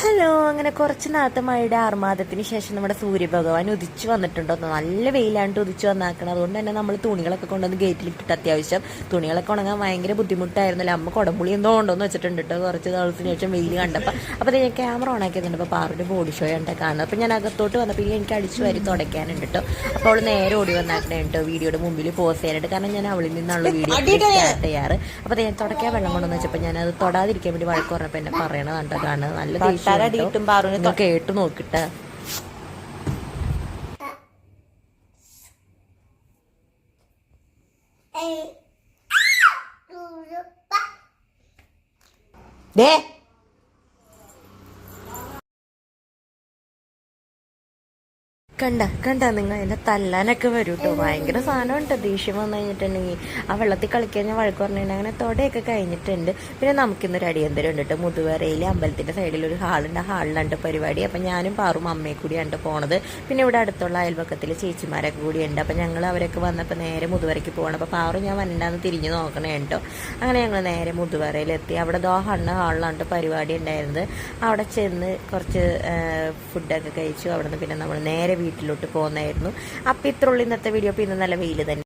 Hello അങ്ങനെ കുറച്ച് നാത്ത മഴയുടെ ആർമാദത്തിന് ശേഷം നമ്മുടെ സൂര്യഭഗവാൻ ഉദിച്ചു വന്നിട്ടുണ്ടോ? നല്ല വെയിലാണ്ട് ഉദിച്ചു വന്നാക്കണം. അതുകൊണ്ട് തന്നെ നമ്മൾ തുണികളൊക്കെ കൊണ്ടുവന്ന് ഗേറ്റിലിട്ടിട്ട് അത്യാവശ്യം തുണികളൊക്കെ ഉണങ്ങാൻ ഭയങ്കര ബുദ്ധിമുട്ടായിരുന്നല്ലോ. അമ്മ കുടംപുളി എന്തോ ഉണ്ടോന്ന് വെച്ചിട്ടുണ്ട് കേട്ടോ കുറച്ച് ദിവസത്തിന് ശേഷം വെയിൽ കണ്ടപ്പോൾ അപ്പോൾ ഞാൻ ക്യാമറ ഓൺ ആക്കിയതുണ്ട്. അപ്പോൾ പാറുടെ ബോഡി ഷോ ഉണ്ട് കാണുന്നത്. അപ്പോൾ ഞാൻ അകത്തോട്ട് വന്നപ്പോൾ ഇനി എനിക്ക് അടിച്ചു വരി തുടയ്ക്കാനുണ്ട് കേട്ടോ അപ്പോൾ അവൾ നേരെ ഓടി വന്നാക്കണേ കേട്ടോ വീഡിയോയുടെ മുമ്പിൽ പോസ് ചെയ്യാനായിട്ട്. കാരണം ഞാൻ അവളിൽ നിന്നുള്ള വീഡിയോ സ്റ്റാർട്ട് ചെയ്യാറ്. അപ്പോൾ ഞാൻ തുടയ്ക്കാൻ വെള്ളം കൊണ്ടുവന്ന് വെച്ചപ്പോൾ ഞാൻ അത് തൊടാതിരിക്കാൻ വേണ്ടി വഴക്ക് പറഞ്ഞപ്പോൾ എന്നെ പറയണത് കണ്ടോ കാണുന്നത്. നല്ല ദേഷ്യം തൊട്ടാലടി കിട്ടും പാറുവിന് കേട്ട് നോക്കിട്ടെ. ദേ കണ്ട കണ്ട നിങ്ങൾ എന്നെ തല്ലാനൊക്കെ വരും കേട്ടോ ഭയങ്കര സാധനമുണ്ട്. ദേഷ്യം വന്നു കഴിഞ്ഞിട്ടുണ്ടെങ്കിൽ ആ വെള്ളത്തിൽ കളിക്കാൻ ഞാൻ വഴക്ക് പറഞ്ഞിട്ടുണ്ട്. അങ്ങനെ തൊടയൊക്കെ കഴിഞ്ഞിട്ടുണ്ട്. പിന്നെ നമുക്കിന്നൊരു അടിയന്തരം ഉണ്ട് കേട്ടോ മുതുവരയിലെ അമ്പലത്തിന്റെ സൈഡിൽ ഒരു ഹാളുണ്ട് ഹാളിലുണ്ട് പരിപാടി. അപ്പം ഞാനും പാറും അമ്മയും കൂടിയാണ് പോണത്. പിന്നെ ഇവിടെ അടുത്തുള്ള അയൽപക്കത്തിൽ ചേച്ചിമാരൊക്കെ കൂടിയുണ്ട്. അപ്പം ഞങ്ങൾ അവരൊക്കെ വന്നപ്പോൾ നേരെ മുതുവരയ്ക്ക് പോകണം. അപ്പോൾ പാറും ഞാൻ വരണ്ടാന്ന് തിരിഞ്ഞു നോക്കണേ കേട്ടോ അങ്ങനെ ഞങ്ങൾ നേരെ മുതുവരയിലെത്തി. അവിടെ ദോ ഹണ്ണ ഹാളിലാണ് പരിപാടി ഉണ്ടായിരുന്നത്. അവിടെ ചെന്ന് കുറച്ച് ഫുഡൊക്കെ കഴിച്ചു. അവിടെ നിന്ന് പിന്നെ നമ്മൾ നേരെ വീട്ടിലോട്ട് പോകുന്നതായിരുന്നു. അപ്പം ഇത്രയുള്ള ഇന്നത്തെ വീഡിയോ അപ്പോൾ ഇന്ന് നല്ല വെയിൽ തന്നെ.